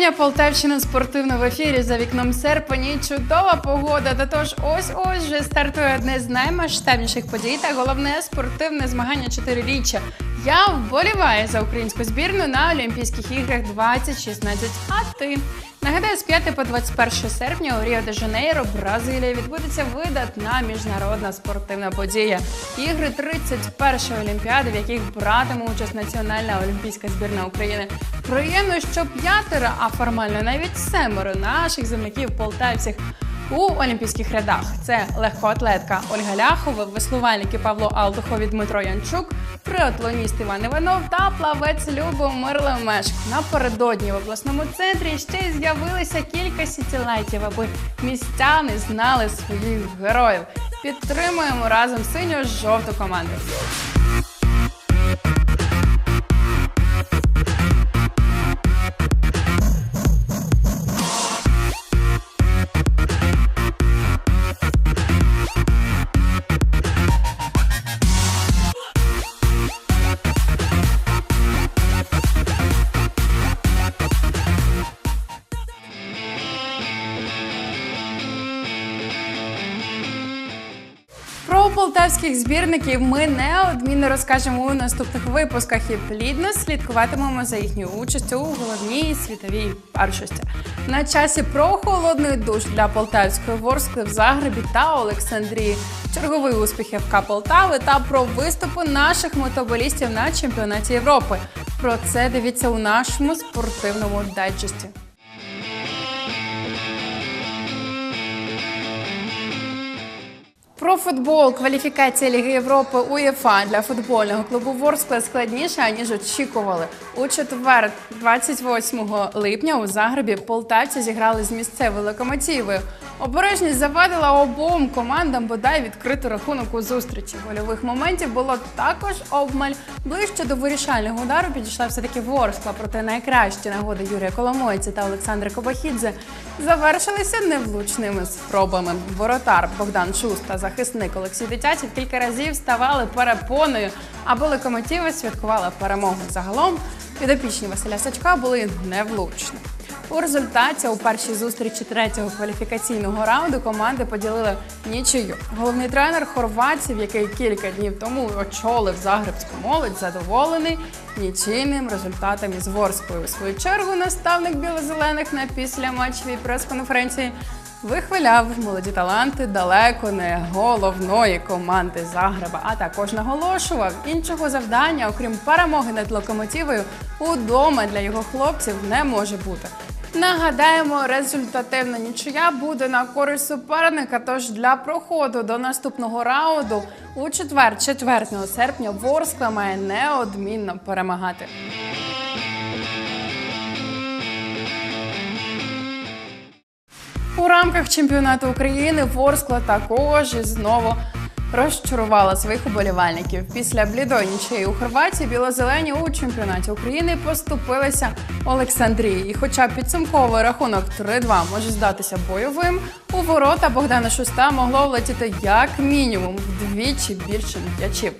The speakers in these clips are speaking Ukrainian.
Вітання Полтавщина спортивно в ефірі за вікном серпень. і Чудова погода. Та тож ось ось вже стартує одне з наймасштабніших подій та головне спортивне змагання чотириріччя. Я вболіваю за українську збірну на Олімпійських іграх 2016. А ти нагадаю, з 5 по 21 серпня у Ріо де Жанейро, Бразилія, відбудеться видатна міжнародна спортивна подія. Ігри 31-ї олімпіади, в яких братиме участь Національна олімпійська збірна України. Приємно, що п'ятеро, а формально навіть семеро наших земляків полтавців у олімпійських рядах. Це легкоатлетка Ольга Ляхова, веслувальники Павло Алтухов і Дмитро Янчук, триатлоніст Іван Іванов та плавець Любомир Лемешк. Напередодні в обласному центрі ще й з'явилися кілька сітілайтів, аби містяни знали своїх героїв. Підтримуємо разом синьо-жовту команду. Полтавських збірників ми неодмінно розкажемо у наступних випусках і плідно слідкуватимемо за їхньою участю у головній світовій першості. На часі про холодний душ для полтавської ворскли в Загребі та Олександрії, черговий успіх ФК Полтави та про виступи наших мотоболістів на чемпіонаті Європи. Про це дивіться у нашому спортивному дайджесті. Про футбол кваліфікація Ліги Європи УЄФА для футбольного клубу Ворскла складніша ніж очікували. У четвер, 28 липня, у Загребі полтавці зіграли з місцевою локомотивою. Обережність завадила обом командам бодай відкрити рахунок у зустрічі. Гольових моментів було також обмаль. Ближче до вирішального удару підійшла все-таки Ворскла, проте найкращі нагоди Юрія Коломойця та Олександра Кобахідзе завершилися невлучними спробами. Воротар Богдан Шуст та захисник Олексій Дитячів кілька разів ставали перепоною, аби локомотиви святкували перемогу. Загалом підопічні Василя Сачка були невлучні. У результаті у першій зустрічі третього кваліфікаційного раунду команди поділили нічию. Головний тренер хорватів, який кілька днів тому очолив загребську молодь, задоволений нічийним результатом із Ворською. У свою чергу наставник білозелених на післяматчевій прес-конференції вихваляв молоді таланти далеко не головної команди Загреба, а також наголошував іншого завдання, окрім перемоги над локомотивою, удома для його хлопців не може бути. Нагадаємо, результативна нічия буде на користь суперника. Тож для проходу до наступного раунду у четвер, 4 серпня, Ворскла має неодмінно перемагати. У рамках чемпіонату України Ворскла також знову розчарувала своїх уболівальників. Після блідої нічиї у Хорватії білозелені у чемпіонаті України поступилися Олександрії. І хоча підсумковий рахунок 3-2 може здатися бойовим, у ворота Богдана Шуста могло влетіти як мінімум вдвічі більше м'ячів.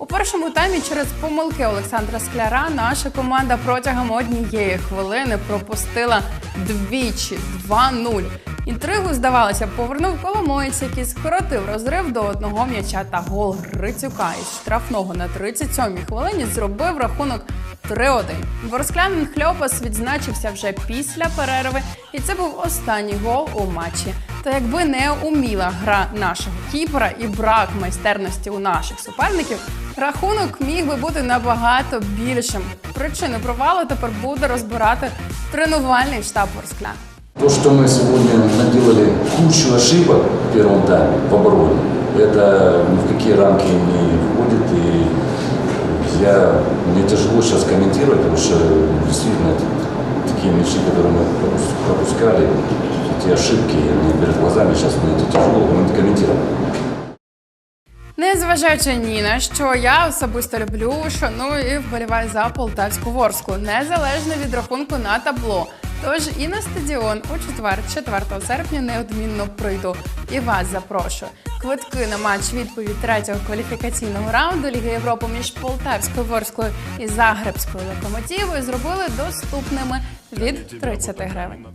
У першому таймі через помилки Олександра Скляра наша команда протягом однієї хвилини пропустила двічі 2-0. Інтригу, здавалося, повернув Коломоєць, який скоротив розрив до одного м'яча та гол Грицюка із штрафного на 37-й хвилині зробив рахунок 3-1. Ворсклянин Хльопас відзначився вже після перерви, і це був останній гол у матчі Та якби не уміла гра нашого кіпера і брак майстерності у наших суперників, рахунок міг би бути набагато більшим. Причини провалу тепер буде розбирати тренувальний штаб Ворсклян. То, что мы сегодня наделали кучу ошибок в первом тайме в обороне, это ни в какие рамки не входит. И я, мне тяжело сейчас комментировать, потому что действительно такие мячи, которые мы пропус- пропускали, эти ошибки, перед глазами сейчас это тяжело комментировать. Незважаючи ні на що, я особисто люблю, шаную і вболіваю за полтавську ворску, незалежно від рахунку на табло. Тож і на стадіон у четвер, 4 серпня, неодмінно прийду і вас запрошую. Квитки на матч відповідь третього кваліфікаційного раунду Ліги Європи між Полтавською Ворсклою і Загребською локомотивою зробили доступними від 30 гривень.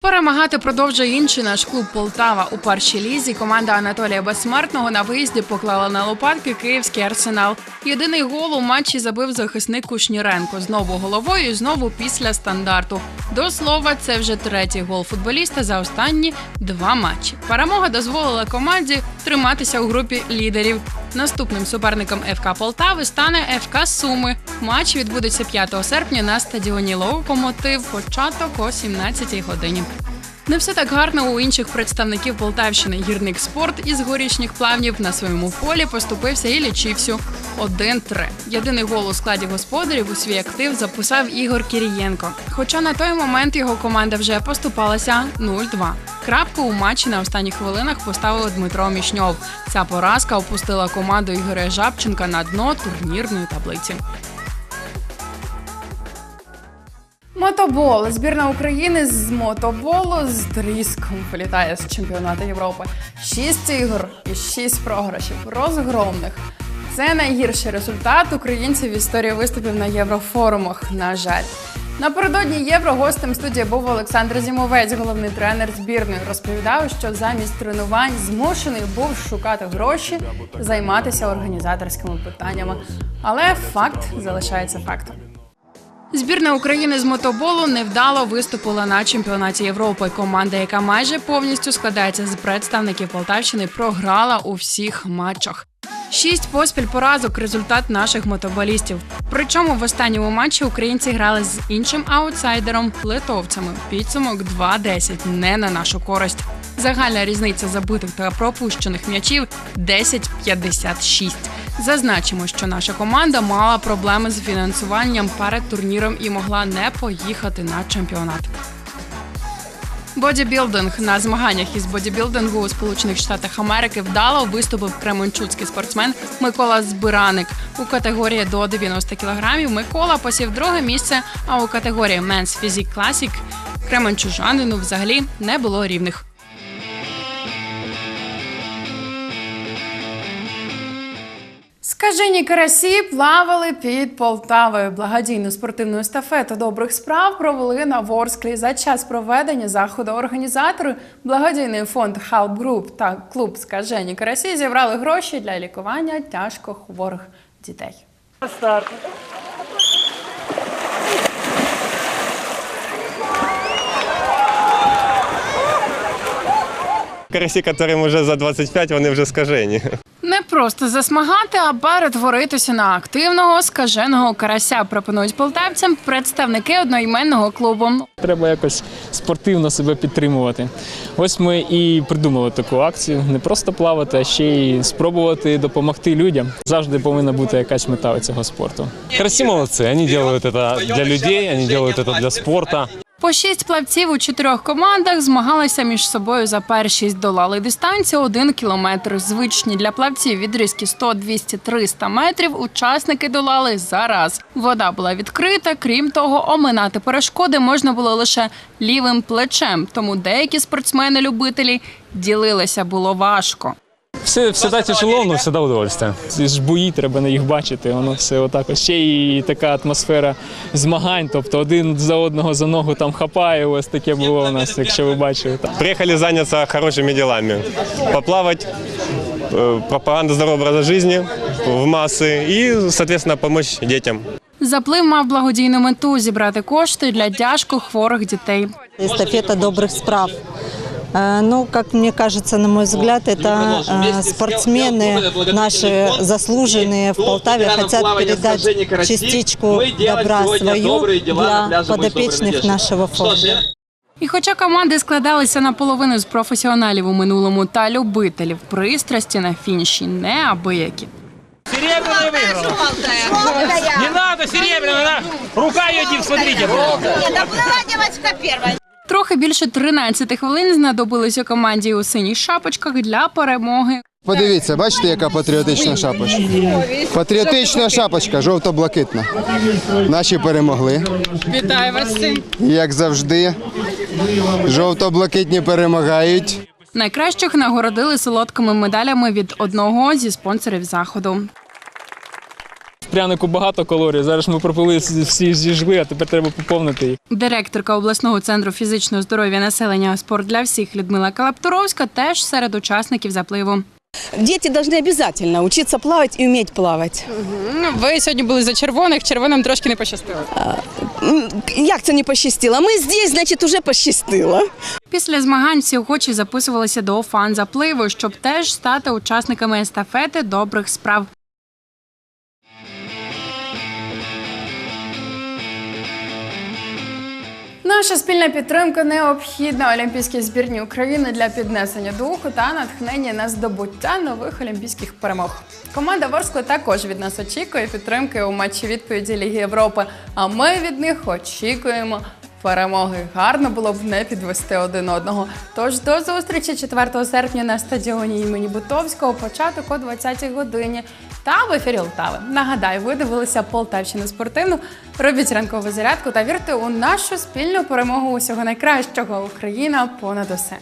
Перемагати продовжує інший наш клуб Полтава у першій лізі. Команда Анатолія Безсмертного на виїзді поклала на лопатки київський арсенал. Єдиний гол у матчі забив захисник Кушніренко. Знову головою і знову після стандарту. До слова, це вже третій гол футболіста за останні два матчі. Перемога дозволила команді триматися у групі лідерів. Наступним суперником ФК Полтави стане ФК Суми. Матч відбудеться 5 серпня на стадіоні Локомотив. Початок о 17 годині. Не все так гарно у інших представників Полтавщини. Гірник спорт із горішніх плавнів на своєму полі поступився і лічився 1-3. Єдиний гол у складі господарів у свій актив записав Ігор Кірієнко. Хоча на той момент його команда вже поступалася 0-2. Крапку у матчі на останніх хвилинах поставив Дмитро Мішньов. Ця поразка опустила команду Ігоря Жабченка на дно турнірної таблиці. Мотобол. Збірна України з мотоболу з тріском вилітає з чемпіонату Європи. Шість ігор і шість програшів розгромних. Це найгірший результат українців в історії виступів на єврофорумах. На жаль. Напередодні євро гостем студії був Олександр Зімовець, головний тренер збірної. Розповідав, що замість тренувань змушений був шукати гроші, займатися організаторськими питаннями. Але факт залишається фактом. Збірна України з мотоболу невдало виступила на чемпіонаті Європи. Команда, яка майже повністю складається з представників Полтавщини, програла у всіх матчах. Шість поспіль поразок результат наших мотоболістів. Причому в останньому матчі українці грали з іншим аутсайдером литовцями. Підсумок 2-10 не на нашу користь. Загальна різниця забитих та пропущених м'ячів 10-56. Зазначимо, що наша команда мала проблеми з фінансуванням перед турніром і могла не поїхати на чемпіонат. Бодібілдинг на змаганнях із бодібілдингу у Сполучених Штатах Америки вдало виступив кременчуцький спортсмен Микола Збираник. У категорії до 90 кілограмів Микола посів друге місце. А у категорії Men's Physique Classic кременчужанину взагалі не було рівних. Скажені карасі плавали під Полтавою. Благодійну спортивну естафету добрих справ провели на Ворсклі. За час проведення заходу організатори благодійний фонд Help Group та клуб Скажені карасі зібрали гроші для лікування тяжко хворих дітей. Карасі, яким вже за 25, вони вже скажені. Просто засмагати, а перетворитися на активного скаженого карася. Пропонують полтавцям представники одноіменного клубу. Треба якось спортивно себе підтримувати. Ось ми і придумали таку акцію: не просто плавати, а ще й спробувати допомогти людям. Завжди повинна бути якась мета у цього спорту. Карасі молодці, вони роблять це для людей, вони роблять це для спорту. По шість плавців у чотирьох командах змагалися між собою за першість. Долали дистанцію один кілометр. Звичні для плавців відрізки 100, 200, 300 метрів. Учасники долали за раз. Вода була відкрита. Крім того, оминати перешкоди можна було лише лівим плечем. Тому деякі спортсмени-любителі ділилися було важко. Все завжди тяжело, але завжди удовольствие. Ж бої, треба на їх бачити. Воно все отак. Ще і така атмосфера змагань. Тобто один за одного за ногу там хапає. Ось таке було у нас, якщо ви бачили. Так. Приїхали зайнятися хорошими ділами. Поплавати, е, пропаганда здорового образу життя в маси і, соответственно, допомогти дітям. Заплив мав благодійну мету зібрати кошти для тяжко хворих дітей. Эстафета добрых справ. Э, Ну, как мне кажется, на мой взгляд, это э, спортсмены наши заслуженные в Полтаве хотят передать частичку добра свою для подопечных нашего фонда. І хоча команди складалися наполовину з професіоналів у минулому та любителів пристрасті на фініші неабиякі. Серебряная выиграла. Не надо серебряная, она- рука ее, Дим, смотрите. Доплыла девочка первая. Трохи більше 13 хвилин знадобилося команді у синіх шапочках для перемоги. Подивіться, бачите, яка патріотична шапочка? Патріотична шапочка, жовто-блакитна. Наші перемогли. Вітаю вас! Як завжди, жовто-блакитні перемагають. Найкращих нагородили солодкими медалями від одного зі спонсорів заходу. Прянику багато калорій. Зараз ми пропили всі зіжгли, а тепер треба поповнити їх. Директорка обласного центру фізичного здоров'я населення спорт для всіх Людмила Калапторовська теж серед учасників запливу. Дети должны обязательно учиться плавать и уметь плавать. Ви сьогодні були за червоних, червоним трошки не пощастило. Як це не пощастило? Ми здесь, значить, уже пощастило. Після змагань всі охочі записувалися до фан-запливу, щоб теж стати учасниками естафети добрих справ. Наша спільна підтримка необхідна Олімпійській збірні України для піднесення духу та натхнення на здобуття нових олімпійських перемог. Команда Ворскли також від нас очікує підтримки у матчі відповіді Ліги Європи. А ми від них очікуємо перемоги. Гарно було б не підвести один одного. Тож до зустрічі 4 серпня на стадіоні імені Бутовського, початок о 20-й годині. Та в ефірі Лтави. Нагадаю, ви дивилися Полтавщину спортивну. Робіть ранкову зарядку та вірте у нашу спільну перемогу усього найкращого. Україна понад усе.